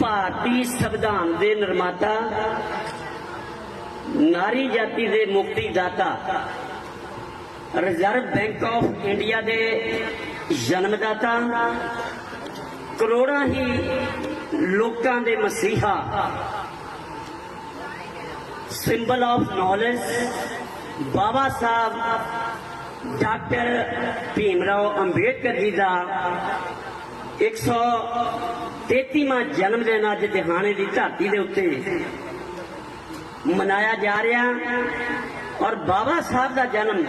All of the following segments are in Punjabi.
ਭਾਰਤੀ ਸੰਵਿਧਾਨ ਦੇ ਨਿਰਮਾਤਾ, ਨਾਰੀ ਜਾਤੀ ਦੇ ਮੁਕਤੀ ਦਾਤਾ ਰਿਜ਼ਰਵ ਬੈਂਕ ਆਫ ਇੰਡੀਆ ਦੇ ਜਨਮਦਾਤਾ, ਕਰੋੜਾਂ ਹੀ ਲੋਕਾਂ ਦੇ ਮਸੀਹਾ symbol of knowledge Baba Saheb, doctor Bhimrao Ambedkar ji ਦਾ 133ਵਾਂ ਜਨਮ ਦਿਨ ਅੱਜ ਦਿਹਾਣੇ ਦੀ ਧਰਤੀ ਦੇ ਉੱਤੇ ਮਨਾਇਆ ਜਾ ਰਿਹਾ ਔਰ ਬਾਬਾ ਸਾਹਿਬ ਦਾ ਜਨਮ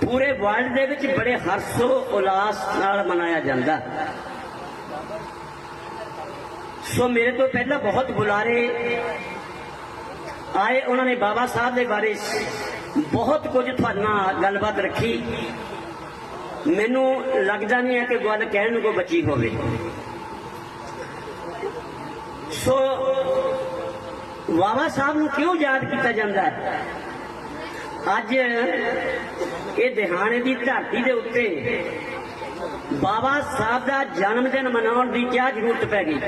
ਪੂਰੇ ਵਰਲਡ ਦੇ ਵਿੱਚ ਬੜੇ ਹਰਸ਼ੋ ਉਲਾਸ ਨਾਲ ਮਨਾਇਆ ਜਾਂਦਾ। ਸੋ ਮੇਰੇ ਤੋਂ ਪਹਿਲਾਂ ਬਹੁਤ ਬੁਲਾਰੇ ਆਏ, ਉਹਨਾਂ ਨੇ ਬਾਬਾ ਸਾਹਿਬ ਦੇ ਬਾਰੇ ਬਹੁਤ ਕੁਝ ਤੁਹਾਡੇ ਨਾਲ ਗੱਲਬਾਤ ਰੱਖੀ। ਮੈਨੂੰ ਲੱਗਦਾ ਨਹੀਂ ਹੈ ਕਿ ਗੱਲ ਕਹਿਣ ਨੂੰ ਕੋਈ ਬਚੀ ਹੋਵੇ। ਸੋ ਬਾਬਾ ਸਾਹਿਬ ਨੂੰ ਕਿਉਂ ਯਾਦ ਕੀਤਾ ਜਾਂਦਾ ਹੈ? ਅੱਜ ਇਹ ਦਿਹਾਣੇ ਦੀ ਧਰਤੀ ਦੇ ਉੱਤੇ ਬਾਬਾ ਸਾਹਿਬ ਦਾ ਜਨਮ ਦਿਨ ਮਨਾਉਣ ਦੀ ਕੀ ਜ਼ਰੂਰਤ ਪੈ ਗਈ?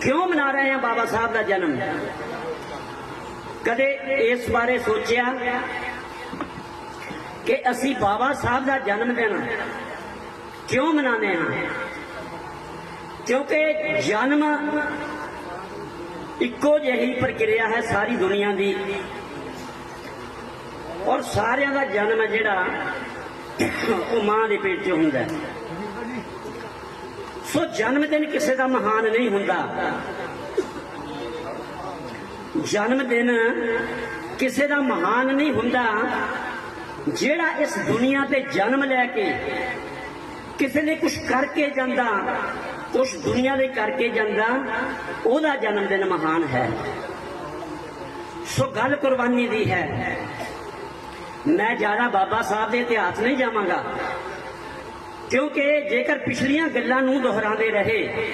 ਕਿਉਂ ਮਨਾ ਰਹੇ ਹਾਂ ਬਾਬਾ ਸਾਹਿਬ ਦਾ ਜਨਮ? ਕਦੇ ਇਸ ਬਾਰੇ ਸੋਚਿਆ? ਕਿ ਅਸੀਂ ਬਾਬਾ ਸਾਹਿਬ ਦਾ ਜਨਮ ਦਿਨ ਕਿਉਂ ਮਨਾਉਂਦੇ ਹਾਂ? ਕਿਉਂਕਿ ਜਨਮ ਇੱਕੋ ਜਿਹੀ ਪ੍ਰਕਿਰਿਆ ਹੈ ਸਾਰੀ ਦੁਨੀਆ ਦੀ। ਔਰ ਸਾਰਿਆਂ ਦਾ ਜਨਮ ਹੈ ਜਿਹੜਾ ਉਹ ਮਾਂ ਦੇ ਪੇਟ 'ਚ ਹੁੰਦਾ ਸੋ ਜਨਮ ਦਿਨ ਕਿਸੇ ਦਾ ਮਹਾਨ ਨਹੀਂ ਹੁੰਦਾ। ਜਨਮ ਦਿਨ ਕਿਸੇ ਦਾ ਮਹਾਨ ਨਹੀਂ ਹੁੰਦਾ। ਜਿਹੜਾ ਇਸ ਦੁਨੀਆ ਤੇ ਜਨਮ ਲੈ ਕੇ ਕਿਸੇ ਨੇ ਕੁਝ ਕਰਕੇ ਜਾਂਦਾ ਕੁਝ ਦੁਨੀਆ ਦੇ ਕਰਕੇ ਜਾਂਦਾ, ਉਹਦਾ ਜਨਮ ਦਿਨ ਮਹਾਨ ਹੈ। ਸੋ ਗੱਲ ਕੁਰਬਾਨੀ ਦੀ ਹੈ। ਮੈਂ ਜ਼ਿਆਦਾ ਬਾਬਾ ਸਾਹਿਬ ਦੇ ਇਤਿਹਾਸ ਨਹੀਂ ਜਾਵਾਂਗਾ, ਕਿਉਂਕਿ ਜੇਕਰ ਪਿਛਲੀਆਂ ਗੱਲਾਂ ਨੂੰ ਦੁਹਰਾਉਂਦੇ ਰਹੇ,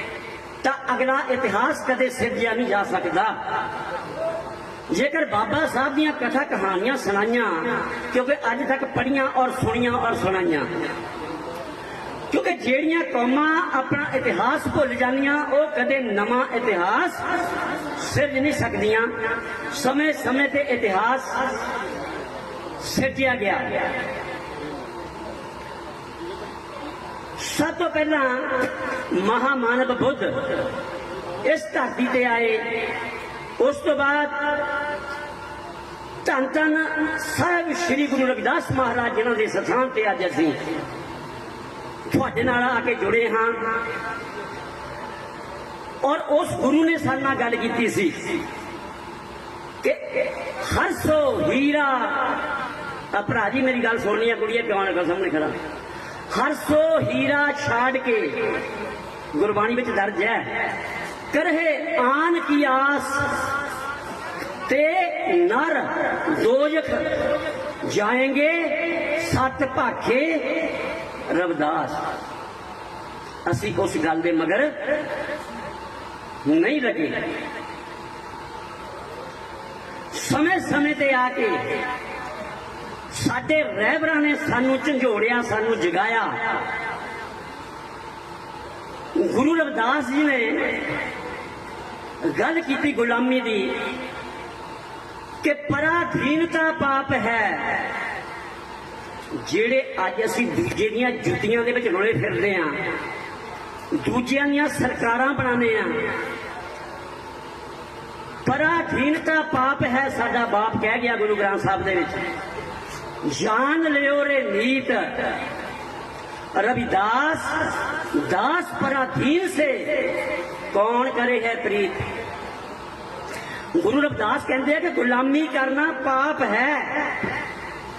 ਤਾਂ ਅਗਲਾ ਇਤਿਹਾਸ ਕਦੇ ਸਿਰਜਿਆ ਨਹੀਂ ਜਾ ਸਕਦਾ। ਜੇਕਰ ਬਾਬਾ ਸਾਹਿਬ ਦੀਆਂ ਕਥਾ ਕਹਾਣੀਆਂ ਸੁਣਾਈਆਂ, ਕਿਉਂਕਿ ਅੱਜ ਤੱਕ ਪੜੀਆਂ ਔਰ ਸੁਣੀਆਂ ਔਰ ਸੁਣਾਈਆਂ, ਕਿਉਂਕਿ ਜਿਹੜੀਆਂ ਕੌਮਾਂ ਆਪਣਾ ਇਤਿਹਾਸ ਭੁੱਲ ਜਾਂਦੀਆਂ, ਉਹ ਕਦੇ ਨਵਾਂ ਇਤਿਹਾਸ ਸਿਰਜ ਨਹੀਂ ਸਕਦੀਆਂ। ਸਮੇਂ ਸਮੇਂ ਤੇ ਇਤਿਹਾਸ ਸਿਰਜਿਆ ਗਿਆ। ਸਭ ਤੋਂ ਪਹਿਲਾਂ ਮਹਾਮਾਨਵ ਬੁੱਧ ਇਸ ਧਰਤੀ ਤੇ ਆਏ। ਉਸ ਤੋਂ ਬਾਅਦ ਧੰਨ ਧੰਨ ਸਾਹਿਬ ਸ੍ਰੀ ਗੁਰੂ ਰਵਿਦਾਸ ਮਹਾਰਾਜ ਜਿਨ੍ਹਾਂ ਦੇ ਸਥਾਨ ਤੇ ਅੱਜ ਅਸੀਂ ਤੁਹਾਡੇ ਨਾਲ ਆ ਕੇ ਜੁੜੇ ਹਾਂ। ਔਰ ਉਸ ਗੁਰੂ ਨੇ ਸਾਡੇ ਨਾਲ ਗੱਲ ਕੀਤੀ ਸੀ ਕਿ ਹਰ ਸੋ ਹੀਰਾ। ਆ ਭਰਾ ਜੀ, ਮੇਰੀ ਗੱਲ ਸੁਣਨੀ ਹੈ ਕੁੜੀਏ ਪਿਓ ਨਾਲ ਸਾਹਮਣੇ ਖੜਾ? ਹਰ ਸੋ ਹੀਰਾ ਛਾੜ ਕੇ ਗੁਰਬਾਣੀ ਵਿੱਚ ਦਰਜ ਹੈ ਕਰਹਿ ਆਨ ਕੀ ਆਸ ਤੇ ਨਰ ਦੋਜਖ ਜਾਏਂਗੇ ਸਤ ਭਾਖੇ ਰਵਦਾਸ ਅਸੀਂ ਉਸ ਗੱਲ ਦੇ ਮਗਰ ਨਹੀਂ ਲੱਗੇ ਸਮੇਂ ਸਮੇਂ ਤੇ ਆ ਕੇ ਸਾਡੇ ਰਹਿਬਰਾਂ ਨੇ ਸਾਨੂੰ ਝੰਜੋੜਿਆ ਸਾਨੂੰ ਜਗਾਇਆ ਗੁਰੂ ਰਵਿਦਾਸ ਜੀ ਨੇ ਗੱਲ ਕੀਤੀ ਗੁਲਾਮੀ ਦੀ ਕਿ ਪਰਾਧੀਨਤਾ ਪਾਪ ਹੈ। ਜਿਹੜੇ ਅੱਜ ਅਸੀਂ ਦੂਜੇ ਦੀਆਂ ਜੁੱਤੀਆਂ ਦੇ ਵਿੱਚ ਰੋਲੇ ਫਿਰਦੇ ਆ, ਦੂਜਿਆਂ ਦੀਆਂ ਸਰਕਾਰਾਂ ਬਣਾਉਂਦੇ ਆ, ਪਰਾਧੀਨਤਾ ਪਾਪ ਹੈ ਸਾਡਾ ਬਾਪ ਕਹਿ ਗਿਆ ਗੁਰੂ ਗ੍ਰੰਥ ਸਾਹਿਬ ਦੇ ਵਿੱਚ। ਜਾਨ ਲਿਓ ਰੇ ਨੀਤ, ਰਵਿਦਾਸ, ਦਾਸ ਪਰਾਧੀਨ ਸੇ। ਕੌਣ ਕਰੇ ਹੈ ਪ੍ਰੀਤ? ਗੁਰੂ ਰਵਿਦਾਸ ਕਹਿੰਦੇ ਆ ਕਿ ਗੁਲਾਮੀ ਕਰਨਾ ਪਾਪ ਹੈ।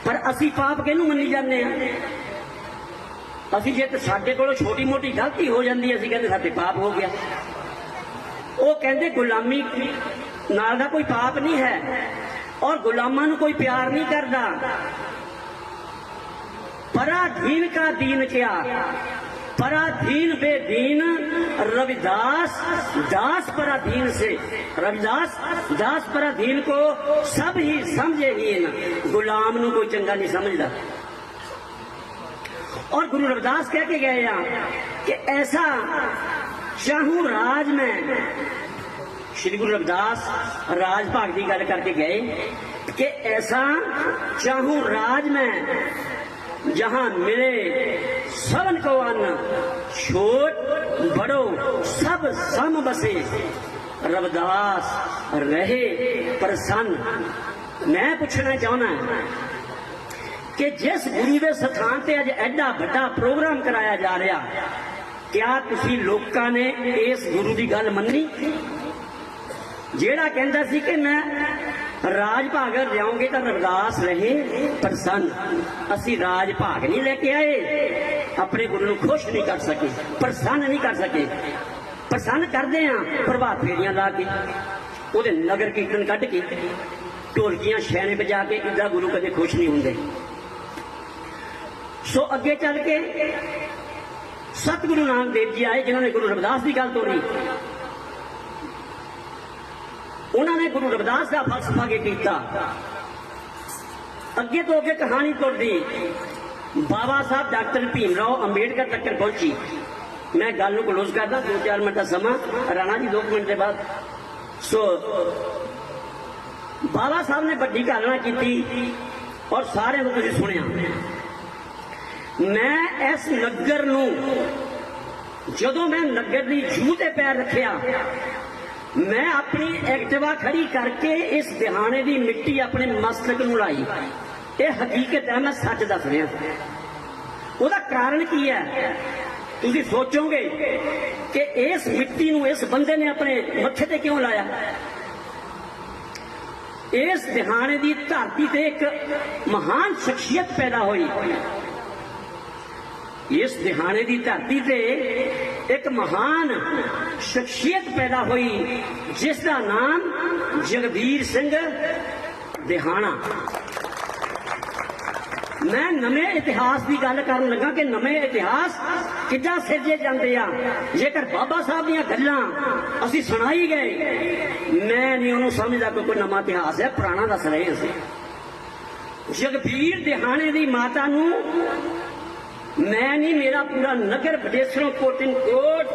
ਪਰ ਅਸੀਂ ਪਾਪ ਕਿਹਨੂੰ ਮੰਨੀ ਜਾਂਦੇ ਆ? ਅਸੀਂ ਜੇ ਤੇ ਸਾਡੇ ਕੋਲੋਂ ਛੋਟੀ ਮੋਟੀ ਗਲਤੀ ਹੋ ਜਾਂਦੀ ਅਸੀਂ ਕਹਿੰਦੇ ਸਾਡੇ ਪਾਪ ਹੋ ਗਿਆ। ਉਹ ਕਹਿੰਦੇ ਗੁਲਾਮੀ ਨਾਲ ਦਾ ਕੋਈ ਪਾਪ ਨਹੀਂ ਹੈ ਔਰ ਗੁਲਾਮਾਂ ਨੂੰ ਕੋਈ ਪਿਆਰ ਨਹੀਂ ਕਰਦਾ। ਪਰਾ ਦੀਨ ਕਾ ਦੀਨ ਕਿਆ? پرادین بے دین رویداس داس پرادین سے رویداس داس پرادین کو سب ہی سمجھے ہی نا غلام نو کوئی چنگا نہیں سمجھ دا اور گرو رویداس کہہ کے گئے یہاں کہ ایسا چاہوں راج میں شری گرو روداس راج بھاگ کی گل کر کے گئے کہ ایسا چاہوں راج میں جہاں ملے سبن کو آنا چھوٹ بڑو سب سم بسے۔ ربداس رہے پرسن۔ میں پوچھنا چاہنا ہے کہ جس گری ستھان تے اج ایڈا بڑا پروگرام کرایا جا رہا، کیا تسی لوکاں نے اس گرو دی گل مننی؟ جیڑا کہندہ سی کہ میں ਰਾਜ ਭਾਗ ਲਿਆਉਂਗੇ ਤਾਂ ਰਵਿਦਾਸ ਰਹੇ ਪ੍ਰਸੰਨ। ਅਸੀਂ ਰਾਜ ਭਾਗ ਨਹੀਂ ਲੈ ਕੇ ਆਏ। ਆਪਣੇ ਗੁਰੂ ਨੂੰ ਖੁਸ਼ ਨਹੀਂ ਕਰ ਸਕੇ, ਪ੍ਰਸੰਨ ਨਹੀਂ ਕਰ ਸਕੇ। ਪ੍ਰਸੰਨ ਕਰਦੇ ਆ ਪ੍ਰਭਾਤ ਫੇਰੀਆਂ ਲਾ ਕੇ, ਉਹਦੇ ਨਗਰ ਕੀਰਤਨ ਕੱਢ ਕੇ, ਢੋਲਕੀਆਂ ਛੈਣੇ ਵਜਾ ਕੇ, ਇੱਦਾਂ ਗੁਰੂ ਕਦੇ ਖੁਸ਼ ਨਹੀਂ ਹੁੰਦੇ। ਸੋ ਅੱਗੇ ਚੱਲ ਕੇ ਸਤਿਗੁਰੂ ਨਾਨਕ ਦੇਵ ਜੀ ਆਏ, ਜਿਨ੍ਹਾਂ ਨੇ ਗੁਰੂ ਰਵਿਦਾਸ ਦੀ ਗੱਲ ਤੋੜੀ ਉਹਨਾਂ ਨੇ ਗੁਰੂ ਰਵਿਦਾਸ ਦਾ ਫਲਸਫਾ ਕੀ ਕੀਤਾ। ਅੱਗੇ ਤੋਂ ਅੱਗੇ ਕਹਾਣੀ ਤੁਰਦੀ, ਬਾਬਾ ਸਾਹਿਬ ਡਾਕਟਰ ਭੀਮ ਰਾਓ ਅੰਬੇਡਕਰ ਤੱਕ ਪਹੁੰਚੀ। ਮੈਂ ਗੱਲ ਨੂੰ ਕਲੋਜ਼ ਕਰਦਾ 2-4 ਮਿੰਟ ਦਾ ਸਮਾਂ। ਰਾਣਾ ਜੀ 2 ਮਿੰਟ ਦੇ ਬਾਅਦ। ਸੋ ਬਾਬਾ ਸਾਹਿਬ ਨੇ ਵੱਡੀ ਘਾਲਣਾ ਕੀਤੀ ਔਰ ਸਾਰਿਆਂ ਨੂੰ ਤੁਸੀਂ ਸੁਣਿਆ। ਮੈਂ ਇਸ ਨਗਰ ਨੂੰ, ਜਦੋਂ ਮੈਂ ਨਗਰ ਦੀ ਜੂਹ ਤੇ ਪੈਰ ਰੱਖਿਆ ਮੈਂ ਆਪਣੀ ਐਕਟਿਵਾ ਖੜੀ ਕਰਕੇ ਇਸ ਦਿਹਾਣੇ ਦੀ ਮਿੱਟੀ ਆਪਣੇ ਮਸਤਕ ਨੂੰ ਲਾਈ। ਇਹ ਹਕੀਕਤ ਹੈ, ਮੈਂ ਸੱਚ ਦੱਸ ਰਿਹਾ। ਉਹਦਾ ਕਾਰਨ ਕੀ ਹੈ? ਤੁਸੀਂ ਸੋਚੋਗੇ ਕਿ ਇਸ ਮਿੱਟੀ ਨੂੰ ਇਸ ਬੰਦੇ ਨੇ ਆਪਣੇ ਮੱਥੇ ਤੇ ਕਿਉਂ ਲਾਇਆ? ਇਸ ਦਿਹਾਣੇ ਦੀ ਧਰਤੀ ਤੇ ਇੱਕ ਮਹਾਨ ਸ਼ਖਸੀਅਤ ਪੈਦਾ ਹੋਈ। ਇਸ ਦਿਹਾਣੇ ਦੀ ਧਰਤੀ ਤੇ ਇੱਕ ਮਹਾਨ ਸ਼ਖਸੀਅਤ ਪੈਦਾ ਹੋਈ, ਜਿਸ ਦਾ ਨਾਮ ਜਗਵੀਰ ਸਿੰਘ ਦਿਹਾਣਾ। ਮੈਂ ਨਵੇਂ ਇਤਿਹਾਸ ਦੀ ਗੱਲ ਕਰਨ ਲੱਗਾ ਕਿ ਨਵੇਂ ਇਤਿਹਾਸ ਕਿੱਦਾਂ ਸਿਰਜੇ ਜਾਂਦੇ ਆ। ਜੇਕਰ ਬਾਬਾ ਸਾਹਿਬ ਦੀਆਂ ਗੱਲਾਂ ਅਸੀਂ ਸੁਣਾਈ ਗਏ, ਮੈਂ ਨਹੀਂ ਉਹਨੂੰ ਸਮਝਦਾ ਕਿ ਕੋਈ ਨਵਾਂ ਇਤਿਹਾਸ ਹੈ, ਪੁਰਾਣਾ ਦੱਸ ਰਹੇ ਅਸੀਂ। ਜਗਬੀਰ ਦਿਹਾਣੇ ਦੀ ਮਾਤਾ ਨੂੰ ਮੈਂ ਨਹੀਂ, ਮੇਰਾ ਪੂਰਾ ਨਗਰ ਬਡੇਸਰੋਂ ਕੋਟਿਨ ਕੋਟ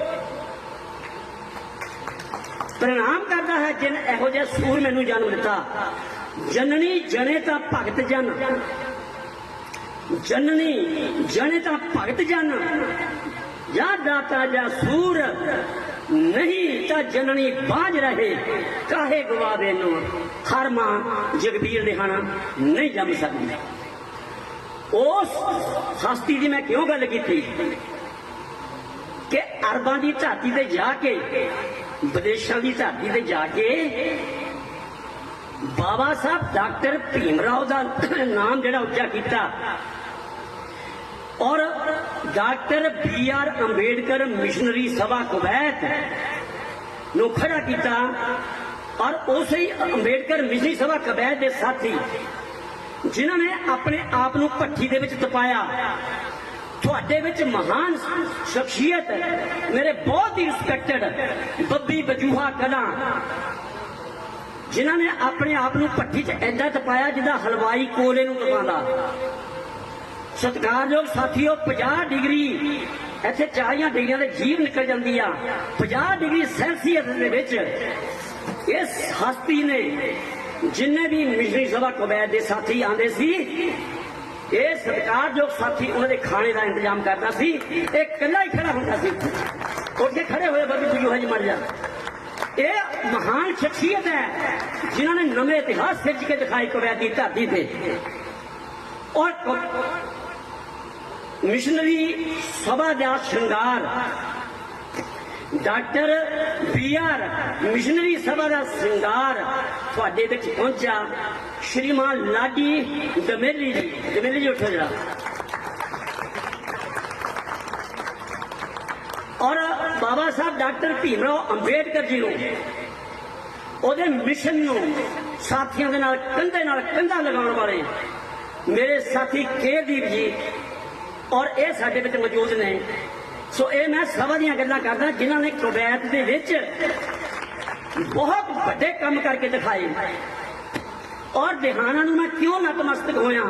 ਪ੍ਰਣਾਮ ਕਰਦਾ ਹੈ, ਜਿਨ ਇਹੋ ਜਿਹਾ ਸੂਰ ਮੈਨੂੰ ਜਨਮ ਦਿੱਤਾ। ਜਨਨੀ ਜਣੇ ਤਾਂ ਭਗਤ ਜਨ। ਜਨਨੀ ਜਣੇ ਤਾਂ ਭਗਤ ਜਨ। ਜਾਂ ਦਾਤਾ ਜਾਂ ਸੂਰ ਨਹੀਂ ਤਾਂ ਜਨਨੀ ਬਾਝ ਰਹੇ, ਕਾਹੇ ਗਵਾਵੇ ਨੂੰ ਹਰ ਮਾਂ ਜਗਬੀਰ ਦੇ ਦਿਹਾਣਾ ਨਹੀਂ ਜੰਮ ਸਕਦੀ। ਉਸ ਸਸਤੀ ਦੀ ਮੈਂ ਕਿਉਂ ਗੱਲ ਕੀਤੀ? ਕਿ ਅਰਬਾਂ ਦੀ ਧਰਤੀ ਤੇ ਜਾ ਕੇ, ਵਿਦੇਸ਼ਾਂ ਦੀ ਧਰਤੀ ਤੇ ਜਾ ਕੇ ਬਾਬਾ ਸਾਹਿਬ ਡਾਕਟਰ ਭੀਮ ਰਾਓ ਦਾ ਨਾਮ ਜਿਹੜਾ ਉੱਚਾ ਕੀਤਾ ਔਰ doctor B R Ambedkar missionary Sabha Kuwait ਨੂੰ ਖੜਾ ਕੀਤਾ ਔਰ ਉਸੇ ਅੰਬੇਡਕਰ ਮਿਸ਼ਨਰੀ ਸਭਾ ਕੁਵੈਤ ਦੇ ਸਾਥੀ ਜਿਨ੍ਹਾਂ ਨੇ ਆਪਣੇ ਆਪ ਨੂੰ ਭੱਠੀ ਦੇ ਵਿੱਚ ਤਪਾਇਆ। ਤੁਹਾਡੇ ਵਿੱਚ ਮਹਾਨ ਸ਼ਖਸੀਅਤ, ਮੇਰੇ ਬਹੁਤ ਹੀ ਰਿਸਪੈਕਟਡ ਬੱਬੀ ਬਜੂਹਾ ਕਲਾਂ। ਜਿਨ੍ਹਾਂ ਨੇ ਆਪਣੇ ਆਪ ਨੂੰ ਭੱਠੀ 'ਚ ਐਡਾ ਤਪਾਇਆ ਜਿੱਦਾਂ ਹਲਵਾਈ ਕੋਲੇ ਨੂੰ ਤਪਾਉਂਦਾ। ਸਤਿਕਾਰਯੋਗ ਸਾਥੀਓ 50 ਡਿਗਰੀ ਇੱਥੇ 40 ਡਿਗਰੀਆਂ ਦੇ ਜੀਵ ਨਿਕਲ ਜਾਂਦੀ ਆ। 50 ਡਿਗਰੀ ਸੈਲਸੀਅਸ ਦੇ ਵਿੱਚ ਇਸ ਹਸਤੀ ਨੇ ਜਿੰਨੇ ਵੀ ਮਿਸ਼ਨਰੀ ਸਭਾ ਕਬੈਤ ਦੇ ਸਾਥੀ ਆਂਦੇ ਸੀ, ਇਹ ਸਤਿਕਾਰਯੋਗ ਸਾਥੀ ਉਹਨਾਂ ਦੇ ਖਾਣੇ ਦਾ ਇੰਤਜ਼ਾਮ ਕਰਦਾ ਸੀ। ਇਹ ਇਕੱਲਾ ਹੀ ਖੜਾ ਹੁੰਦਾ ਸੀ। ਉੱਠ ਕੇ ਖੜੇ ਹੋਏ ਬੱਬੀ ਬੁਝੂ ਹਜ ਮਰ ਜਾ ਇਹ ਮਹਾਨ ਸ਼ਖਸੀਅਤ ਹੈ, ਜਿਨ੍ਹਾਂ ਨੇ ਨਵੇਂ ਇਤਿਹਾਸ ਸਿਰਜ ਕੇ ਦਿਖਾਈ ਕਬੈਦੀ ਧਰਤੀ ਤੇ। ਔਰ ਮਿਸ਼ਨਰੀ ਸਭਾ ਦਾ ਸ਼ਿੰਗਾਰ doctor B R missionary Sabha ਦਾ ਸ਼ਿੰਗਾਰ ਤੁਹਾਡੇ ਵਿੱਚ ਪਹੁੰਚਿਆ। ਸ਼੍ਰੀਮਾਨ ਲਾਡੀ ਦਮੇਲੀ ਜੀ। ਦਮੇਲੀ ਜੀ ਉੱਠੋ ਜਰਾ। ਔਰ ਬਾਬਾ ਸਾਹਿਬ ਡਾਕਟਰ ਭੀਮਰਾਓ ਅੰਬੇਡਕਰ ਜੀ ਨੂੰ, ਉਹਦੇ ਮਿਸ਼ਨ ਨੂੰ ਸਾਥੀਆਂ ਦੇ ਨਾਲ, ਕੰਧੇ ਨਾਲ ਕੰਧਾ ਲਗਾਉਣ ਵਾਲੇ ਮੇਰੇ ਸਾਥੀ ਕੇਦੀਪ ਜੀ ਔਰ ਇਹ ਸਾਡੇ ਵਿੱਚ ਮੌਜੂਦ ਨੇ। ਸੋ ਇਹ ਮੈਂ ਸਭਾ ਦੀਆਂ ਗੱਲਾਂ ਕਰਦਾ, ਜਿਨ੍ਹਾਂ ਨੇ ਕਵੈਤ ਦੇ ਵਿੱਚ ਬਹੁਤ ਵੱਡੇ ਕੰਮ ਕਰਕੇ ਦਿਖਾਏ। ਔਰ ਦਿਹਾਨਾ ਨੂੰ ਮੈਂ ਕਿਉਂ ਨਤਮਸਤਕ ਹੋਇਆ?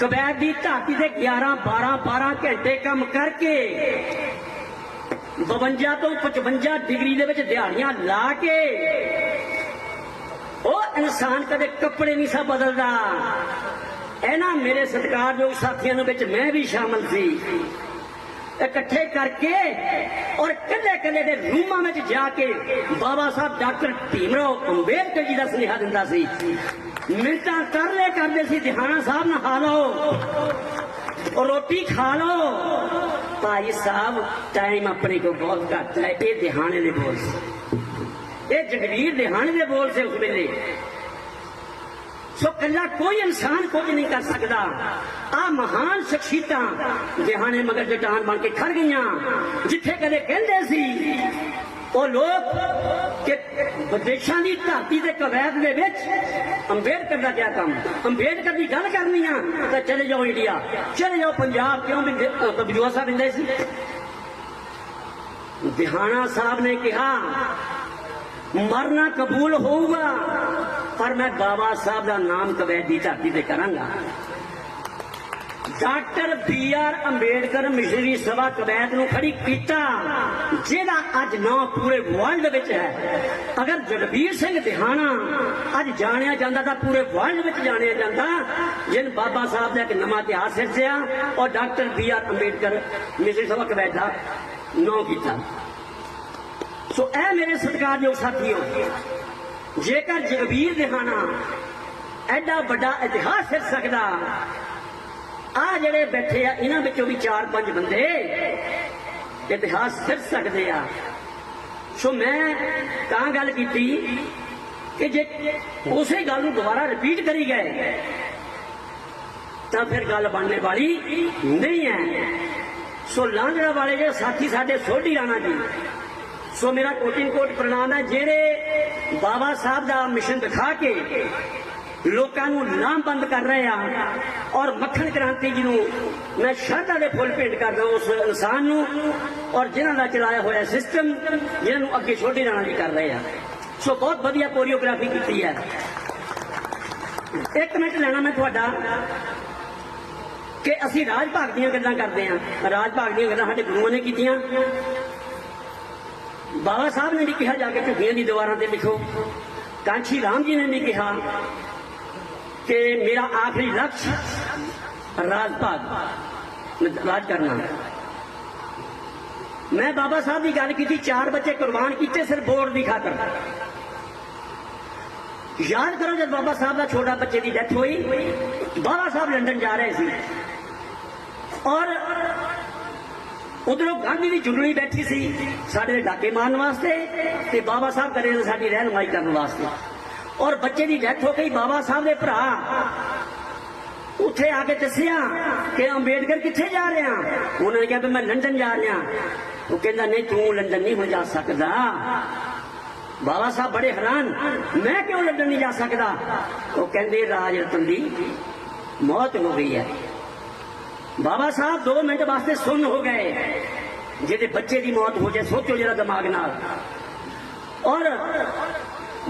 ਕਬੈਤ ਦੀ ਧਰਤੀ ਤੇ 11 12 12 ਘੰਟੇ ਕੰਮ ਕਰਕੇ 52 ਤੋਂ 55 ਡਿਗਰੀ ਦੇ ਵਿੱਚ ਦਿਹਾੜੀਆਂ ਲਾ ਕੇ ਉਹ ਇਨਸਾਨ ਕਦੇ ਕੱਪੜੇ ਨਹੀਂ ਸਾ ਬਦਲਦਾ। ਇਹਨਾਂ ਮੇਰੇ ਸਤਿਕਾਰਯੋਗ ਸਾਥੀਆਂ ਨੂੰ ਵਿੱਚ ਮੈਂ ਵੀ ਸ਼ਾਮਲ ਸੀ। ਇਕੱਠੇ ਕਰਕੇ ਔਰ ਕੱਲੇ ਕੱਲੇ ਦੇ ਰੂਮਾਂ ਵਿੱਚ ਜਾ ਕੇ ਬਾਬਾ ਸਾਹਿਬ ਡਾਕਟਰ ਭੀਮਰਾਓ ਅੰਬੇਦਕਰ ਜੀ ਦਾ ਸੁਨੇਹਾ ਦਿੰਦਾ ਸੀ ਮਿੰਟਾਂ ਤਰਲੇ ਕਰਦੇ ਸੀ ਦਿਹਾਣਾ ਸਾਹਿਬ ਨਹਾ ਲਓ ਔਰ ਰੋਟੀ ਖਾ ਲਓ ਭਾਈ ਸਾਹਿਬ ਟਾਈਮ ਆਪਣੇ ਕੋਲ ਬਹੁਤ ਘੱਟ ਹੈ ਇਹ ਦਿਹਾਣੇ ਦੇ ਬੋਲ ਸੀ ਇਹ ਜਗਵੀਰ ਦਿਹਾਣੇ ਦੇ ਬੋਲ ਸੀ ਉਸ ਵੇਲੇ ਸੋ ਕੱਲਾ ਕੋਈ ਇਨਸਾਨ ਕੁਝ ਨਹੀਂ ਕਰ ਸਕਦਾ ਆ ਮਹਾਨ ਸ਼ਖਸੀਅਤਾਂ ਦਿਹਾਣੇ ਮਗਰ ਜਟਾਨ ਬਣ ਕੇ ਖੜ ਗਈਆਂ ਜਿੱਥੇ ਕਦੇ ਕਹਿੰਦੇ ਸੀ ਉਹ ਲੋਕ ਕਿ ਵਿਦੇਸ਼ਾਂ ਦੀ ਧਰਤੀ ਤੇ ਕਵੈਤ ਦੇ ਵਿੱਚ ਅੰਬੇਡਕਰ ਦਾ ਕਿਆ ਕੰਮ ਅੰਬੇਡਕਰ ਦੀ ਗੱਲ ਕਰਨੀ ਆ ਤਾਂ ਚਲੇ ਜਾਓ ਇੰਡੀਆ ਚਲੇ ਜਾਓ ਪੰਜਾਬ ਕਿਉਂ ਵੀ ਕਬਜੂਆ ਸਾਹਿਬ ਰਹਿੰਦੇ ਸੀ ਦਿਹਾਣਾ ਸਾਹਿਬ ਨੇ ਕਿਹਾ ਮਰਨਾ ਕਬੂਲ ਹੋਊਗਾ ਪਰ ਮੈਂ ਬਾਬਾ ਸਾਹਿਬ ਦਾ ਨਾਮ ਕਵੈਤ ਦੀ ਧਰਤੀ ਤੇ ਕਰਾਂਗਾ। Doctor B R Ambedkar missionary Sabha Kuwait ਨੂੰ ਖੜੀ ਕੀਤਾ, ਜਿਹਦਾ ਅੱਜ ਨਾਂ ਪੂਰੇ ਵਰਲਡ ਵਿੱਚ ਹੈ। ਅਗਰ ਜਗਬੀਰ ਸਿੰਘ ਦਿਹਾਣਾ ਅੱਜ ਜਾਣਿਆ ਜਾਂਦਾ ਤਾਂ ਪੂਰੇ ਵਰਲਡ ਵਿੱਚ ਜਾਣਿਆ ਜਾਂਦਾ, ਜਿਨ ਬਾਬਾ ਸਾਹਿਬ ਦਾ ਇੱਕ ਨਵਾਂ ਇਤਿਹਾਸ ਸਿਰਜਿਆ ਔਰ doctor B R Ambedkar missionary Sabha Kuwait ਦਾ ਨਾਂ ਕੀਤਾ। ਸੋ ਇਹ ਮੇਰੇ ਸਤਿਕਾਰਯੋਗ ਸਾਥੀਓ ਜੇਕਰ ਜਗਬੀਰ ਦਿਹਾਣਾ ਐਡਾ ਵੱਡਾ ਇਤਿਹਾਸ ਸਿਰ ਸਕਦਾ ਆ ਜਿਹੜੇ ਬੈਠੇ ਆ, ਇਹਨਾਂ ਵਿੱਚੋਂ ਵੀ ਚਾਰ ਪੰਜ ਬੰਦੇ ਇਤਿਹਾਸ ਸਿਰ ਸਕਦੇ ਆ। ਸੋ ਮੈਂ ਤਾਂ ਗੱਲ ਕੀਤੀ ਕਿ ਜੇ ਉਸੇ ਗੱਲ ਨੂੰ ਦੁਬਾਰਾ ਰਿਪੀਟ ਕਰੀ ਗਏ, ਤਾਂ ਫਿਰ ਗੱਲ ਬਣਨੇ ਵਾਲੀ ਨਹੀਂ ਹੈ। ਸੋ ਲਾਂਝੜਾ ਵਾਲੇ ਜਿਹੜੇ ਸਾਥੀ ਸਾਡੇ ਸੋਢੀ ਰਾਣਾ ਜੀ ਸੋ ਮੇਰਾ ਕੋਟਿੰਗ ਕੋਟ ਪ੍ਰਣਾਮ ਹੈ, ਜਿਹੜੇ ਬਾਬਾ ਸਾਹਿਬ ਦਾ ਮਿਸ਼ਨ ਦਿਖਾ ਕੇ ਲੋਕਾਂ ਨੂੰ ਲਾਮਬੰਦ ਕਰ ਰਹੇ ਆ ਔਰ ਮੱਖਣ ਕ੍ਰਾਂਤੀ ਜੀ ਨੂੰ ਮੈਂ ਸ਼ਰਧਾ ਦੇ ਫੁੱਲ ਭੇਟ ਕਰਦਾ ਉਸ ਇਨਸਾਨ ਨੂੰ ਔਰ ਜਿਨ੍ਹਾਂ ਦਾ ਚਲਾਇਆ ਹੋਇਆ ਸਿਸਟਮ ਜਿਹਨਾਂ ਨੂੰ ਅੱਗੇ ਛੋਟੇ ਜਾਣਾ ਜੀ ਕਰ ਰਹੇ ਆ। ਸੋ ਬਹੁਤ ਵਧੀਆ ਕੋਰੀਓਗ੍ਰਾਫੀ ਕੀਤੀ ਹੈ। ਇੱਕ ਮਿੰਟ ਲੈਣਾ ਮੈਂ ਤੁਹਾਡਾ ਕਿ ਅਸੀਂ ਰਾਜ ਭਾਗ ਦੀਆਂ ਗੱਲਾਂ ਕਰਦੇ ਹਾਂ ਰਾਜ ਭਾਗ ਦੀਆਂ ਗੱਲਾਂ ਸਾਡੇ ਗੁਰੂਆਂ ਨੇ ਕੀਤੀਆਂ। ਬਾਬਾ ਸਾਹਿਬ ਨੇ ਵੀ ਕਿਹਾ ਜਾ ਕੇ ਝੁੱਗੀਆਂ ਦੀ ਦੀਵਾਰਾਂ ਤੇ ਲਿਖੋ। ਕਾਂਛੀ ਰਾਮ ਜੀ ਨੇ ਵੀ ਕਿਹਾ ਕਿ ਮੇਰਾ ਆਖਰੀ ਲਕਸ਼ ਰਾਜ ਭਾਗ ਰਾਜ ਕਰਨਾ ਮੈਂ ਬਾਬਾ ਸਾਹਿਬ ਦੀ ਗੱਲ ਕੀਤੀ, ਚਾਰ ਬੱਚੇ ਕੁਰਬਾਨ ਕੀਤੇ ਸਿਰ ਬੋਰਡ ਦੀ ਖਾਤਰ। ਯਾਦ ਕਰੋ ਜਦ ਬਾਬਾ ਸਾਹਿਬ ਦਾ ਛੋਟਾ ਬੱਚੇ ਦੀ ਡੈਥ ਹੋਈ, ਬਾਬਾ ਸਾਹਿਬ ਲੰਡਨ ਜਾ ਰਹੇ ਸੀ। ਔਰ ਉਧਰੋਂ ਗਾਂਧੀ ਦੀ ਜੁਗਲੀ ਬੈਠੀ ਸੀ ਸਾਡੇ ਦੇ ਡਾਕੇ ਮਾਰਨ ਵਾਸਤੇ ਤੇ ਬਾਬਾ ਸਾਹਿਬ ਕਰੇ ਸਾਡੀ ਰਹਿਨਮਾਈ ਕਰਨ ਵਾਸਤੇ। ਔਰ ਬੱਚੇ ਦੀ ਡੈਥ ਹੋ ਗਈ, ਬਾਬਾ ਸਾਹਿਬ ਦੇ ਭਰਾ। ਉੱਥੇ ਆ ਕੇ ਦੱਸਿਆ ਕਿ ਅੰਬੇਡਕਰ ਕਿੱਥੇ ਜਾ ਰਿਹਾ? ਉਹਨਾਂ ਨੇ ਕਿਹਾ ਵੀ ਮੈਂ ਲੰਡਨ ਜਾ ਰਿਹਾ। ਉਹ ਕਹਿੰਦਾ, ਨਹੀਂ, ਤੂੰ ਲੰਡਨ ਨਹੀਂ ਹੋ ਜਾ ਸਕਦਾ। ਬਾਬਾ ਸਾਹਿਬ ਬੜੇ ਹੈਰਾਨ, ਮੈਂ ਕਿਉਂ ਲੰਡਨ ਨਹੀਂ ਜਾ ਸਕਦਾ? ਉਹ ਕਹਿੰਦੇ, ਰਾਜ ਰਤਨ ਦੀ ਮੌਤ ਹੋ ਗਈ ਹੈ। ਬਾਬਾ ਸਾਹਿਬ 2 ਮਿੰਟ ਵਾਸਤੇ ਸੁੰਨ ਹੋ ਗਏ। ਜਿਹਦੇ ਬੱਚੇ ਦੀ ਮੌਤ ਹੋ ਜਾਏ ਸੋਚੋ ਜਰਾ ਦਿਮਾਗ ਨਾਲ। ਔਰ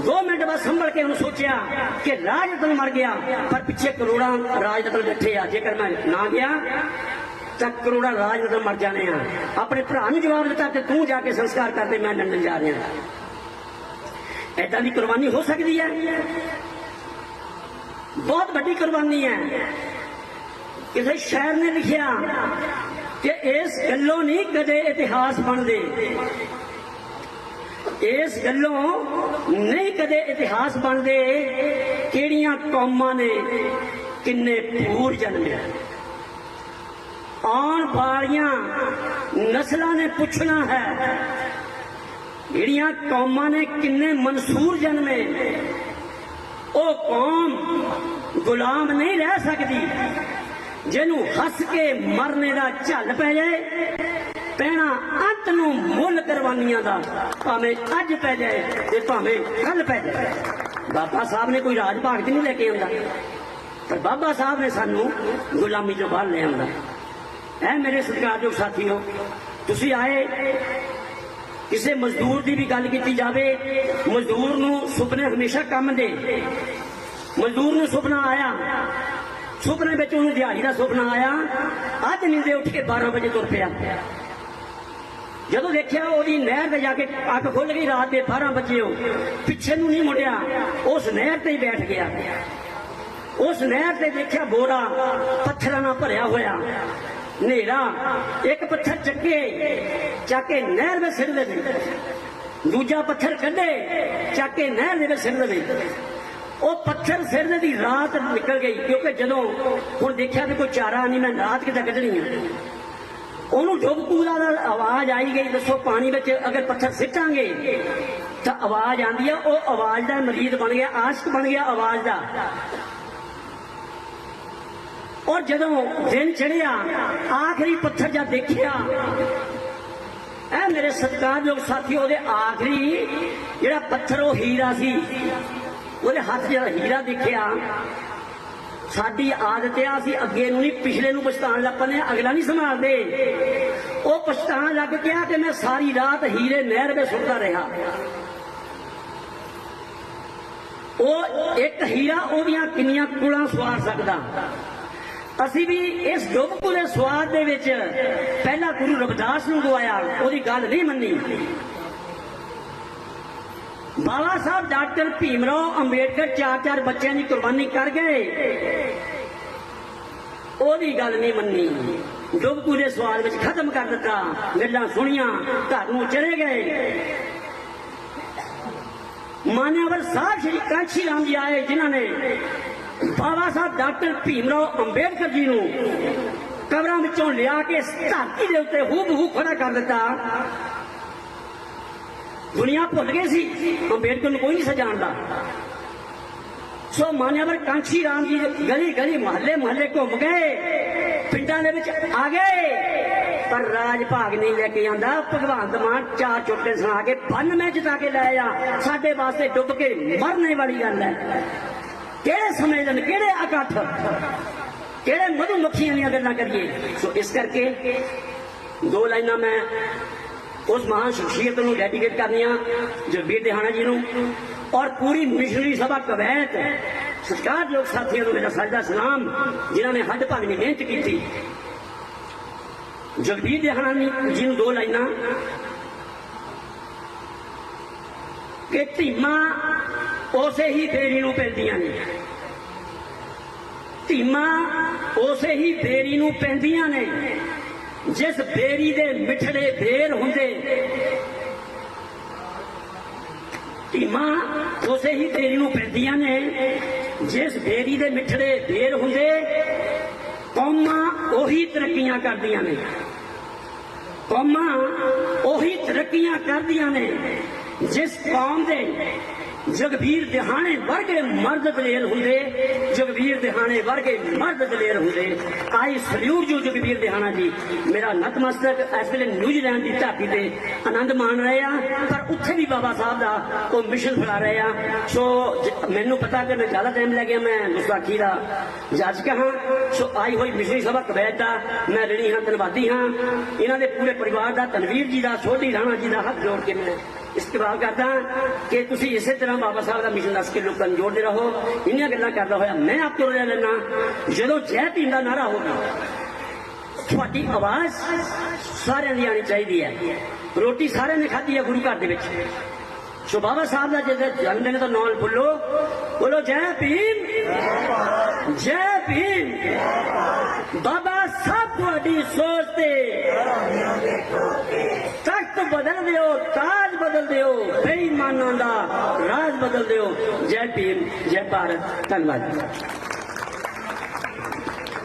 2 ਮਿੰਟ ਬਾਅਦ ਸੰਭਲ ਕੇ ਉਹਨੂੰ ਸੋਚਿਆ ਕਿ ਰਾਜਰਤਨ ਮਰ ਗਿਆ, ਪਰ ਪਿੱਛੇ ਕਰੋੜਾਂ ਰਾਜਰਤਨ ਬੈਠੇ ਆ। ਜੇਕਰ ਮੈਂ ਨਾ ਗਿਆ, ਤਾਂ ਕਰੋੜਾਂ ਰਾਜਰਤਨ ਮਰ ਜਾਣੇ ਆ। ਆਪਣੇ ਭਰਾ ਨੂੰ ਜਵਾਬ ਦਿੱਤਾ ਕਿ ਤੂੰ ਜਾ ਕੇ ਸੰਸਕਾਰ ਕਰਦੇ ਮੈਂ ਲੰਡਨ ਜਾ ਰਿਹਾ। ਐਦਾਂ ਦੀ ਕੁਰਬਾਨੀ ਹੋ ਸਕਦੀ ਹੈ? ਬਹੁਤ ਵੱਡੀ ਕੁਰਬਾਨੀ ਹੈ। ਕਿਸੇ ਸ਼ਾਇਰ ਨੇ ਲਿਖਿਆ ਕਿ ਇਸ ਗੱਲੋਂ ਨਹੀਂ ਕਦੇ ਇਤਿਹਾਸ ਬਣਦੇ। ਇਸ ਗੱਲੋਂ ਨਹੀਂ ਕਦੇ ਇਤਿਹਾਸ ਬਣਦੇ ਕਿਹੜੀਆਂ ਕੌਮਾਂ ਨੇ, ਕਿੰਨੇ ਪੂਰ ਜਨਮੇ ਆਉਣ ਵਾਲੀਆਂ ਨਸਲਾਂ ਨੇ ਪੁੱਛਣਾ ਹੈ, ਜਿਹੜੀਆਂ ਕੌਮਾਂ ਨੇ ਕਿੰਨੇ ਮਨਸੂਰ ਜਨਮੇ ਉਹ ਕੌਮ ਗੁਲਾਮ ਨਹੀਂ ਰਹਿ ਸਕਦੀ। ਜਿਹਨੂੰ ਹੱਸ ਕੇ ਮਰਨੇ ਦਾ ਝੱਲ ਪੈ ਜਾਏ, ਪੈਣਾ ਅੰਤ ਨੂੰ ਮੁੱਲ ਕੁਰਬਾਨੀਆਂ ਦਾ ਭਾਵੇਂ ਅੱਜ ਪੈ ਜਾਏ ਤੇ ਭਾਵੇਂ ਕੱਲ ਪੈ ਜਾਏ। ਬਾਬਾ ਸਾਹਿਬ ਨੇ ਕੋਈ ਰਾਜ ਭਾਗ ਨਹੀਂ ਲੈ ਕੇ ਆਉਂਦਾ। ਪਰ ਬਾਬਾ ਸਾਹਿਬ ਨੇ ਸਾਨੂੰ ਗੁਲਾਮੀ ਤੋਂ ਬਾਹਰ ਲੈ ਆਉਂਦਾ। ਐ ਮੇਰੇ ਸਤਿਕਾਰਯੋਗ ਸਾਥੀਓ, ਤੁਸੀਂ ਆਏ, ਕਿਸੇ ਮਜ਼ਦੂਰ ਦੀ ਵੀ ਗੱਲ ਕੀਤੀ ਜਾਵੇ, ਮਜ਼ਦੂਰ ਨੂੰ ਸੁਪਨੇ ਹਮੇਸ਼ਾ ਕੰਮ ਦੇ। ਮਜ਼ਦੂਰ ਨੂੰ ਸੁਪਨਾ ਆਇਆ ਸੁਪਨੇ ਵਿੱਚ ਉਹਨੂੰ ਦਿਹਾੜੀ ਦਾ ਸੁਪਨਾ ਆਇਆ। ਅੱਜ ਨੀਂਦੇ ਉੱਠ ਕੇ 12 ਵਜੇ ਤੁਰ ਪਿਆ। ਜਦੋਂ ਦੇਖਿਆ ਉਹਦੀ ਨਹਿਰ ਤੇ ਜਾ ਕੇ ਅੱਖ ਖੁੱਲ ਗਈ, ਰਾਤ ਦੇ 12 ਵਜੇ ਉਹ ਪਿੱਛੇ ਨੂੰ ਨਹੀਂ ਮੁੜਿਆ। ਉਸ ਨਹਿਰ ਤੇ ਹੀ ਬੈਠ ਗਿਆ। ਉਸ ਨਹਿਰ ਤੇ ਦੇਖਿਆ ਬੋਰਾ ਪੱਥਰਾਂ ਨਾਲ ਭਰਿਆ ਹੋਇਆ। ਹਨੇਰਾ, ਇੱਕ ਪੱਥਰ ਚੱਕੇ, ਚੱਕ ਕੇ ਨਹਿਰ ਵਿੱਚ ਸਿੱਟ ਦੇ ਦੂਜਾ ਪੱਥਰ ਕੱਢੇ, ਚੱਕ ਕੇ ਨਹਿਰ ਦੇ ਵਿੱਚ ਸਿੱਟ ਦੇਵੇ ਉਹ ਪੱਥਰ ਸਿਰਨੇ ਦੀ ਰਾਤ ਨਿਕਲ ਗਈ, ਕਿਉਂਕਿ ਜਦੋਂ ਹੁਣ ਦੇਖਿਆ ਵੀ ਕੋਈ ਚਾਰਾ ਨਹੀਂ, ਮੈਂ ਰਾਤ ਕਿੱਦਾਂ ਕੱਢਣੀ ਆ। ਉਹਨੂੰ ਡੁੱਬ ਦਾ ਆਵਾਜ਼ ਆਈ ਗਈ, ਦੱਸੋ ਪਾਣੀ ਵਿੱਚ ਅਗਰ ਪੱਥਰ ਸਿੱਟਾਂਗੇ, ਤਾਂ ਆਵਾਜ਼ ਆਂਦੀ ਆ, ਉਹ ਆਵਾਜ਼ ਦਾ ਮਰੀਦ ਬਣ ਗਿਆ, ਆਸ਼ਕ ਬਣ ਗਿਆ ਆਵਾਜ਼ ਦਾ। ਔਰ ਜਦੋਂ ਦਿਨ ਚੜਿਆ ਆਖਰੀ ਪੱਥਰ ਜਾਂ ਦੇਖਿਆ ਇਹ ਮੇਰੇ ਸਤਿਕਾਰਯੋਗ ਸਾਥੀ ਉਹਦੇ ਆਖਰੀ ਜਿਹੜਾ ਪੱਥਰ ਉਹ ਹੀਰਾ ਸੀ ਉਹਦੇ ਹੱਥ ਜਿਹੜਾ ਹੀਰਾ ਦੇਖਿਆ ਸਾਡੀ ਆਦਤ ਆ ਅਸੀਂ ਅੱਗੇ ਨੂੰ ਨਹੀਂ ਪਿਛਲੇ ਨੂੰ ਪਛਤਾਣ ਲੱਗ ਪੈਂਦੇ ਹਾਂ, ਅਗਲਾ ਨਹੀਂ ਸੰਭਾਲਦੇ। ਉਹ ਪਛਤਾਣ ਲੱਗ ਗਿਆ ਕਿ ਮੈਂ ਸਾਰੀ ਰਾਤ ਹੀਰੇ ਨਹਿਰ ਵਿੱਚ ਸੁੱਟਦਾ ਰਿਹਾ। ਉਹ ਇੱਕ ਹੀਰਾ ਉਹਦੀਆਂ ਕਿੰਨੀਆਂ ਕੁਲਾਂ ਸਵਾਰ ਸਕਦਾ। ਅਸੀਂ ਵੀ ਇਸ ਡੁੱਬ ਦੇ ਸਵਾਦ ਦੇ ਵਿੱਚ ਪਹਿਲਾ ਗੁਰੂ ਰਵਿਦਾਸ ਨੂੰ ਗਵਾਇਆ ਉਹਦੀ ਗੱਲ ਨਹੀਂ ਮੰਨੀ। ਬਾਬਾ ਸਾਹਿਬ, ਡਾਕਟਰ ਭੀਮ ਰਾਓ ਅੰਬੇਡਕਰ ਚਾਰ ਚਾਰ ਬੱਚਿਆਂ ਦੀ ਕੁਰਬਾਨੀ ਕਰ ਗਏ। ਉਹਦੀ ਗੱਲ ਨਹੀਂ ਮੰਨੀ। ਡੁੱਬਕੂ ਦੇ ਸਵਾਲ ਵਿੱਚ ਖਤਮ ਕਰ ਦਿੱਤਾ। ਗੱਲਾਂ ਸੁਣੀਆਂ, ਘਰ ਨੂੰ ਚਲੇ ਗਏ। ਮਾਨਵਰ ਸਾਹਿਬ, ਸ਼੍ਰੀ ਕਾਂਸ਼ੀ ਰਾਮ ਜੀ ਆਏ, ਜਿਨ੍ਹਾਂ ਨੇ ਬਾਬਾ ਸਾਹਿਬ, ਡਾਕਟਰ ਭੀਮ ਰਾਓ ਅੰਬੇਡਕਰ ਜੀ ਨੂੰ ਕਬਰਾਂ ਵਿੱਚੋਂ ਲਿਆ ਕੇ ਧਰਤੀ ਦੇ ਉੱਤੇ ਹੂ ਹੂਬਹੂ ਖੜਾ ਕਰ ਦਿੱਤਾ। ਦੁਨੀਆ ਭੁੱਲ ਗਈ ਸੀ ਅੰਬੇਡਕਰ ਨੂੰ ਕੋਈ ਨਹੀਂ ਸਜਾਣਦਾ ਸੋ ਮਾਨਵਰ ਕਾਂਸ਼ੀ ਰਾਮ ਜੀ ਗਲੀ ਗਲੀ ਮੁਹੱਲੇ ਮੁਹੱਲੇ ਘੁੰਮ ਗਏ ਪਿੰਡਾਂ ਦੇ ਵਿੱਚ ਆ ਗਏ ਪਰ ਰਾਜ ਭਾਗ ਨਹੀਂ ਲੈ ਕੇ ਆਂਦਾ ਭਗਵੰਤ ਮਾਨ ਚਾਰ ਚੁੱਟੇ ਸੁਣਾ ਕੇ ਬੰਨ ਮੈਂ ਜਿਤਾ ਕੇ ਲੈ ਆ ਸਾਡੇ ਵਾਸਤੇ ਡੁੱਬ ਕੇ ਮਰਨੇ ਵਾਲੀ ਗੱਲ ਹੈ ਕਿਹੜੇ ਸਮੇਂ ਦਿਨ ਕਿਹੜੇ ਇਕੱਠ ਕਿਹੜੇ ਮਧੂ ਮੱਖੀਆਂ ਦੀਆਂ ਗੱਲਾਂ ਕਰੀਏ ਸੋ ਇਸ ਕਰਕੇ ਦੋ ਲਾਈਨਾਂ ਮੈਂ ਉਸ ਮਹਾਨ ਸ਼ਖਸੀਅਤ ਨੂੰ ਡੈਡੀਕੇਟ ਕਰਨੀਆਂ ਜਗਬੀਰ ਦਿਹਾਣਾ ਜੀ ਨੂੰ। ਔਰ ਪੂਰੀ ਮਿਸ਼ਨਰੀ ਸਭਾ ਕਵੈਤ ਸਤਿਕਾਰਯੋਗ ਸਾਥੀਆਂ ਨੂੰ ਮੇਰਾ ਸਾਡਾ ਸਲਾਮ, ਜਿਨ੍ਹਾਂ ਨੇ ਹੱਡ ਭੰਨ ਮਿਹਨਤ ਕੀਤੀ। ਜਗਬੀਰ ਦਿਹਾਣਾ ਜੀ ਨੂੰ ਦੋ ਲਾਈਨਾਂ। ਕਿ ਧੀਮਾ ਉਸੇ ਹੀ ਫੇਰੀ ਨੂੰ ਪੈਂਦੀਆਂ ਨੇ। ਧੀਮਾ ਉਸੇ ਹੀ ਫੇਰੀ ਨੂੰ ਪੈਂਦੀਆਂ ਨੇ। ਜਿਸ ਬੇਰੀ ਦੇ ਮਿੱਠੜੇ ਫੇਰ ਹੁੰਦੇ ਧੀਮਾ ਉਸੇ ਹੀ ਬੇਰੀ ਨੂੰ ਪੈਂਦੀਆਂ ਨੇ। ਜਿਸ ਬੇਰੀ ਦੇ ਮਿੱਠੜੇ ਫੇਰ ਹੁੰਦੇ, ਕੌਮਾਂ ਉਹੀ ਤਰੱਕੀਆਂ ਕਰਦੀਆਂ ਨੇ। ਕੌਮਾਂ ਉਹੀ ਤਰੱਕੀਆਂ ਕਰਦੀਆਂ ਨੇ, ਜਿਸ ਕੌਮ ਦੇ ਜਗਵੀਰ ਦਿਹਾਣੇ ਵਰਗੇ ਮਰਦ ਦਲੇਰ ਹੁੰਦੇ। ਜਗਵੀਰ ਦਿਹਾਣੇ ਵਰਗੇ ਮਰਦ ਦਲੇਰ ਹੁੰਦੇ। ਆਈ ਸਲੂਟ ਜੋ ਜਗਵੀਰ ਦਿਹਾਣਾ ਜੀ। ਮੇਰਾ ਨਤਮਸਤਕ ਇਸ ਵੇਲੇ ਨਿਊਜ਼ੀਲੈਂਡ ਦੀ ਧਰਤੀ ਤੇ ਆਨੰਦ ਮਾਣ ਰਹੇ ਆ। ਪਰ ਉੱਥੇ ਵੀ ਬਾਬਾ ਸਾਹਿਬ ਦਾ ਉਹ ਮਿਸ਼ਨ ਫੜਾ ਰਹੇ ਆ। ਸੋ ਮੈਨੂੰ ਪਤਾ ਕਿ ਮੈਂ ਜ਼ਿਆਦਾ ਟਾਈਮ ਲੈ ਗਿਆ, ਮੈਂ ਗੁਸਤਾਖੀ ਦਾ ਜੱਜ ਕਹਾਂ ਸੋ ਆਈ ਹੋਈ ਮਿਸ਼ਨਰੀ ਸਭਾ ਕਵੈਤ ਦਾ ਮੈਂ ਰਣੀ ਹਾਂ, ਧੰਨਵਾਦੀ ਹਾਂ। ਇਹਨਾਂ ਦੇ ਪੂਰੇ ਪਰਿਵਾਰ ਦਾ ਤਨਵੀਰ ਜੀ ਦਾ, ਸੋਢੀ ਰਾਣਾ ਜੀ ਦਾ ਹੱਥ ਜੋੜ ਕੇ ਮੈਂ ਇਸਤਿਬਾਰ ਕਰਦਾ ਕਿ ਤੁਸੀਂ ਇਸੇ ਤਰ੍ਹਾਂ ਬਾਬਾ ਸਾਹਿਬ ਦਾ ਮਿਸ਼ਨ ਦੱਸ ਕੇ ਲੋਕਾਂ ਨੂੰ ਜੋੜਦੇ ਰਹੋ ਇੰਨੀਆਂ ਗੱਲਾਂ ਕਰਦਾ ਹੋਇਆ ਮੈਂ ਆਪ ਤੋਂ ਰਹਿ ਲੈਣਾ ਜਦੋਂ ਜੈ ਭੀਮ ਦਾ ਨਾਰਾ ਹੋਗਾ ਤੁਹਾਡੀ ਆਵਾਜ਼ ਸਾਰਿਆਂ ਦੀ ਆਣੀ ਚਾਹੀਦੀ ਹੈ ਰੋਟੀ ਸਾਰਿਆਂ ਨੇ ਖਾਧੀ ਹੈ ਗੁਰੂ ਘਰ ਦੇ ਵਿੱਚ ਸੋ ਬਾਬਾ ਸਾਹਿਬ ਦਾ ਜਦੋਂ ਜਨਮ ਦਿਨ ਦਾ ਨਾਮ ਬੋਲੋ ਬੋਲੋ ਜੈ ਭੀਮ ਜੈ ਭੀਮ ਬਾਬਾ ਸਾਹਿਬ ਤੁਹਾਡੀ ਸੋਚ ਤੇ ਤਖਤ ਬਦਲ ਦਿਓ ਤਾਜ ਬਦਲ ਦਿਓ। ਬੇਈਮਾਨਾਂ ਦਾ ਰਾਜ ਬਦਲ ਦਿਓ। ਜੈ ਭੀਮ, ਜੈ ਭਾਰਤ। ਧੰਨਵਾਦ।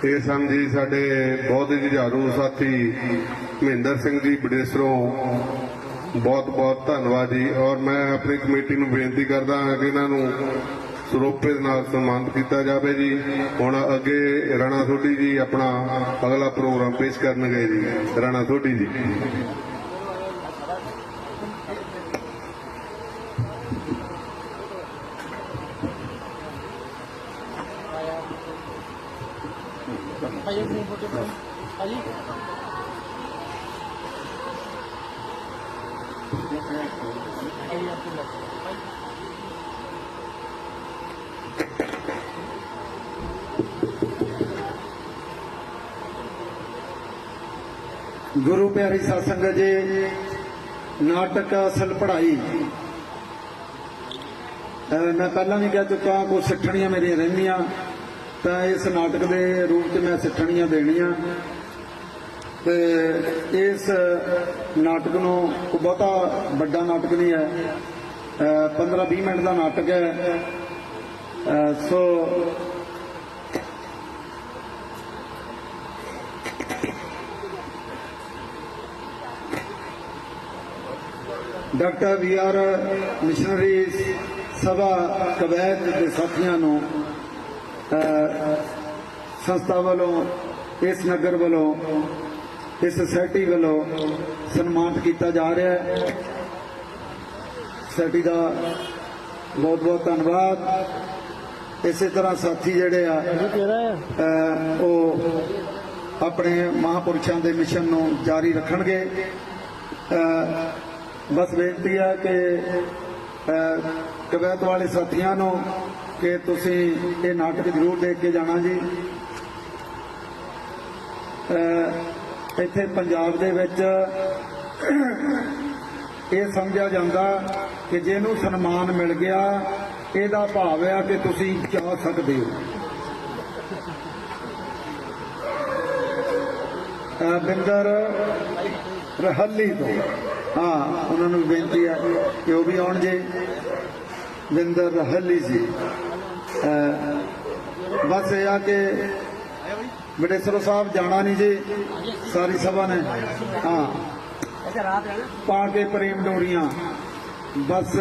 ਇਹ ਸਨ ਸਾਡੇ ਬਹੁਤ ਹੀ ਜੁਝਾਰੂ ਸਾਥੀ ਮਹਿੰਦਰ ਸਿੰਘ ਜੀ, ਬਡੇਸਰੋਂ ਬਹੁਤ ਬਹੁਤ ਧੰਨਵਾਦ ਜੀ। ਔਰ ਮੈਂ ਆਪਣੀ ਕਮੇਟੀ ਨੂੰ ਬੇਨਤੀ ਕਰਦਾ ਹਾਂ ਕਿ ਇਹਨਾਂ ਨੂੰ ਸਰੋਪੇ ਦੇ ਨਾਲ ਸਨਮਾਨਿਤ ਕੀਤਾ ਜਾਵੇ ਜੀ। ਹੁਣ ਅੱਗੇ ਰਾਣਾ ਸੋਢੀ ਜੀ ਆਪਣਾ ਅਗਲਾ ਪ੍ਰੋਗਰਾਮ ਪੇਸ਼ ਕਰਨਗੇ ਜੀ। ਰਾਣਾ ਸੋਢੀ ਜੀ। ਭਾਜੀ ਗੁਰੂ ਪਿਆਰੀ ਸਾਧ ਸੰਗਤ ਜੀ, ਨਾਟਕ ਅਸਲ ਪੜ੍ਹਾਈ। ਮੈਂ ਪਹਿਲਾਂ ਵੀ ਕਹਿ ਚੁੱਕਾ ਕੋ ਸਿੱਠਣੀਆਂ ਮੇਰੀਆਂ ਰਹਿੰਦੀਆਂ, ਤਾਂ ਇਸ ਨਾਟਕ ਦੇ ਰੂਪ 'ਚ ਮੈਂ ਸਿੱਠਣੀਆਂ ਦੇਣੀਆਂ। ਤੇ ਇਸ ਨਾਟਕ ਨੂੰ ਕੋਈ ਬਹੁਤਾ ਵੱਡਾ ਨਾਟਕ ਨਹੀਂ ਹੈ। 15-20 ਮਿੰਟ ਦਾ ਨਾਟਕ ਹੈ। So doctor B R missionary Sabha Kuwait ਦੇ ਸਾਥੀਆਂ ਨੂੰ ਸੰਸਥਾ ਵੱਲੋਂ, ਇਸ ਨਗਰ ਵੱਲੋਂ ਇਸ ਸੋਸਾਇਟੀ ਵੱਲੋਂ ਸਨਮਾਨਿਤ ਕੀਤਾ ਜਾ ਰਿਹਾ ਹੈ। ਸੋਸਾਇਟੀ ਦਾ ਬਹੁਤ ਬਹੁਤ ਧੰਨਵਾਦ। ਇਸੇ ਤਰ੍ਹਾਂ ਸਾਥੀ ਜਿਹੜੇ ਆ ਉਹ ਆਪਣੇ ਮਹਾਪੁਰਸ਼ਾਂ ਦੇ ਮਿਸ਼ਨ ਨੂੰ ਜਾਰੀ ਰੱਖਣਗੇ। ਬਸ ਬੇਨਤੀ ਹੈ ਕਿ ਕਵੈਤ ਵਾਲੇ ਸਾਥੀਆਂ ਨੂੰ ਕਿ ਤੁਸੀਂ ਇਹ ਨਾਟਕ ਜ਼ਰੂਰ ਦੇਖ ਕੇ ਜਾਣਾ ਜੀ। ਇੱਥੇ ਪੰਜਾਬ ਦੇ ਵਿੱਚ ਇਹ ਸਮਝਿਆ ਜਾਂਦਾ ਕਿ ਜਿਹਨੂੰ ਸਨਮਾਨ ਮਿਲ ਗਿਆ, ਇਹਦਾ ਭਾਵ ਹੈ ਕਿ ਤੁਸੀਂ ਜਾ ਸਕਦੇ ਹੋ। ਬਿੰਦਰ ਰਹੱਲੀ ਤੋਂ, ਹਾਂ, ਉਹਨਾਂ ਨੂੰ ਬੇਨਤੀ ਹੈ ਕਿ ਉਹ ਵੀ ਆਉਣ ਜੇ। ਬਿੰਦਰ ਰਹੱਲੀ ਜੀ। ਬਸ ਇਹ ਆ ਕਿ ਬੜੇਸਰੋ ਸਾਹਿਬ ਜਾਣਾ ਨਹੀਂ ਜੀ। ਸਾਰੀ ਸਭਾ ਨੇ। ਹਾਂ। ਪਾ ਕੇ ਪ੍ਰੇਮ ਡੋਰੀਆਂ। ਬਸ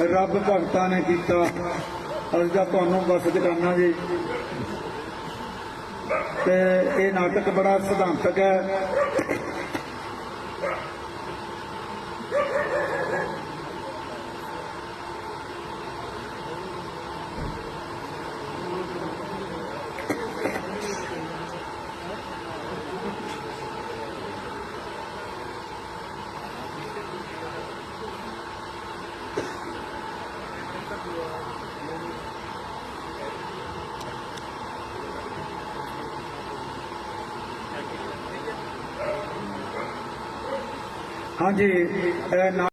ਰੱਬ ਭਗਤਾਂ ਨੇ ਕੀਤਾ। ਅਰਜਾ ਤੁਹਾਨੂੰ ਬਸ ਜਗਾਨਾ ਜੀ। ਤੇ ਇਹ ਨਾਟਕ ਬੜਾ ਸਿਧਾਂਤਕ ਹੈ। ਹਾਂਜੀ ਨਾ-